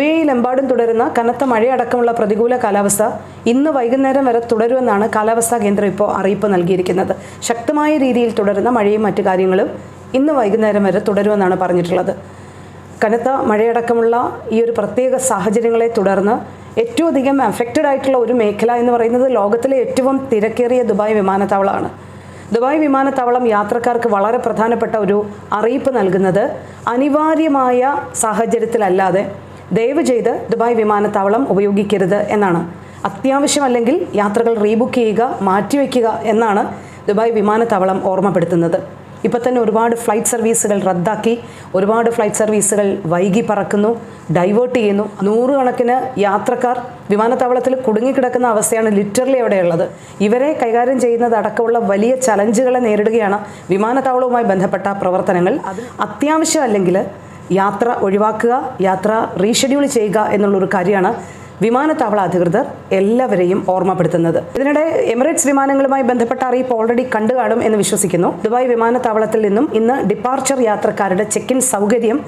യുഎയിലെമ്പാടും തുടരുന്ന കനത്ത മഴയടക്കമുള്ള പ്രതികൂല കാലാവസ്ഥ ഇന്ന് വൈകുന്നേരം വരെ തുടരുമെന്നാണ് കാലാവസ്ഥാ കേന്ദ്രം ഇപ്പോൾ അറിയിപ്പ് നൽകിയിരിക്കുന്നത്. ശക്തമായ രീതിയിൽ തുടരുന്ന മഴയും മറ്റു കാര്യങ്ങളും ഇന്ന് വൈകുന്നേരം വരെ തുടരുമെന്നാണ് പറഞ്ഞിട്ടുള്ളത്. കനത്ത മഴയടക്കമുള്ള ഈ ഒരു പ്രത്യേക സാഹചര്യങ്ങളെ തുടർന്ന് ഏറ്റവും അധികം അഫക്റ്റഡ് ആയിട്ടുള്ള ഒരു മേഖല എന്ന് പറയുന്നത് ലോകത്തിലെ ഏറ്റവും തിരക്കേറിയ ദുബായ് വിമാനത്താവളമാണ്. ദുബായ് വിമാനത്താവളം യാത്രക്കാർക്ക് വളരെ പ്രധാനപ്പെട്ട ഒരു അറിയിപ്പ് നൽകുന്നത് അനിവാര്യമായ സാഹചര്യത്തിലല്ലാതെ ദയവ് ചെയ്ത് ദുബായ് വിമാനത്താവളം ഉപയോഗിക്കരുത് എന്നാണ്. അത്യാവശ്യമല്ലെങ്കിൽ യാത്രകൾ റീബുക്ക് ചെയ്യുക മാറ്റിവെക്കുക എന്നാണ് ദുബായ് വിമാനത്താവളം ഓർമ്മപ്പെടുത്തുന്നത്. ഇപ്പം തന്നെ ഒരുപാട് ഫ്ലൈറ്റ് സർവീസുകൾ റദ്ദാക്കി ഒരുപാട് ഫ്ലൈറ്റ് സർവീസുകൾ വൈകി പറക്കുന്നു ഡൈവേർട്ട് ചെയ്യുന്നു. നൂറുകണക്കിന് യാത്രക്കാർ വിമാനത്താവളത്തിൽ കുടുങ്ങിക്കിടക്കുന്ന അവസ്ഥയാണ് ലിറ്ററലി അവിടെയുള്ളത്. ഇവരെ കൈകാര്യം ചെയ്യുന്നത് അടക്കമുള്ള വലിയ ചലഞ്ചുകളെ നേരിടുകയാണ് വിമാനത്താവളവുമായി ബന്ധപ്പെട്ട പ്രവർത്തനങ്ങൾ. അത് അത്യാവശ്യമല്ലെങ്കിൽ യാത്ര ഒഴിവാക്കുക യാത്ര റീഷെഡ്യൂൾ ചെയ്യുക എന്നുള്ളൊരു കാര്യമാണ് വിമാനത്താവള അധികൃതർ എല്ലാവരെയും ഓർമ്മപ്പെടുത്തുന്നത്. ഇതിനിടെ എമിറേറ്റ്സ് വിമാനങ്ങളുമായി ബന്ധപ്പെട്ട അറിയിപ്പ് ഓൾറെഡി കണ്ടു കാണും എന്ന് വിശ്വസിക്കുന്നു. ദുബായ് വിമാനത്താവളത്തിൽ നിന്നും ഇന്ന് ഡിപ്പാർച്ചർ യാത്രക്കാരുടെ ചെക്ക് ഇൻ സൗകര്യം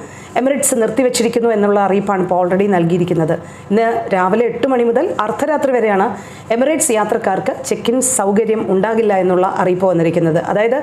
എമിറേറ്റ്സ് നിർത്തിവെച്ചിരിക്കുന്നു എന്നുള്ള അറിയിപ്പാണ് ഇപ്പോൾ ഓൾറെഡി നൽകിയിരിക്കുന്നത്. ഇന്ന് രാവിലെ എട്ട് മണി മുതൽ അർദ്ധരാത്രി വരെയാണ് എമിറേറ്റ്സ് യാത്രക്കാർക്ക് ചെക്ക് ഇൻ സൗകര്യം ഉണ്ടാകില്ല എന്നുള്ള അറിയിപ്പ് വന്നിരിക്കുന്നത്. അതായത്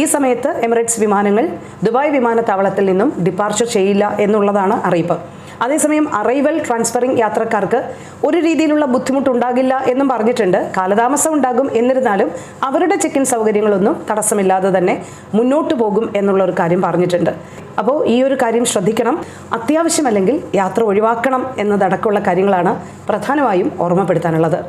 ഈ സമയത്ത് എമിറേറ്റ്സ് വിമാനങ്ങൾ ദുബായ് വിമാനത്താവളത്തിൽ നിന്നും ഡിപ്പാർച്ചർ ചെയ്യില്ല എന്നുള്ളതാണ് അറിയിപ്പ്. അതേസമയം അറൈവൽ ട്രാൻസ്ഫറിംഗ് യാത്രക്കാർക്ക് ഒരു രീതിയിലുള്ള ബുദ്ധിമുട്ടുണ്ടാകില്ല എന്നും പറഞ്ഞിട്ടുണ്ട്. കാലതാമസം ഉണ്ടാകും എന്നിരുന്നാലും അവരുടെ ചെക്ക് ഇൻ സൗകര്യങ്ങളൊന്നും തടസ്സമില്ലാതെ തന്നെ മുന്നോട്ട് പോകും എന്നുള്ള ഒരു കാര്യം പറഞ്ഞിട്ടുണ്ട്. അപ്പോൾ ഈ ഒരു കാര്യം ശ്രദ്ധിക്കണം. അത്യാവശ്യമല്ലെങ്കിൽ യാത്ര ഒഴിവാക്കണം എന്നതടക്കമുള്ള കാര്യങ്ങളാണ് പ്രധാനമായും ഓർമ്മപ്പെടുത്താനുള്ളത്.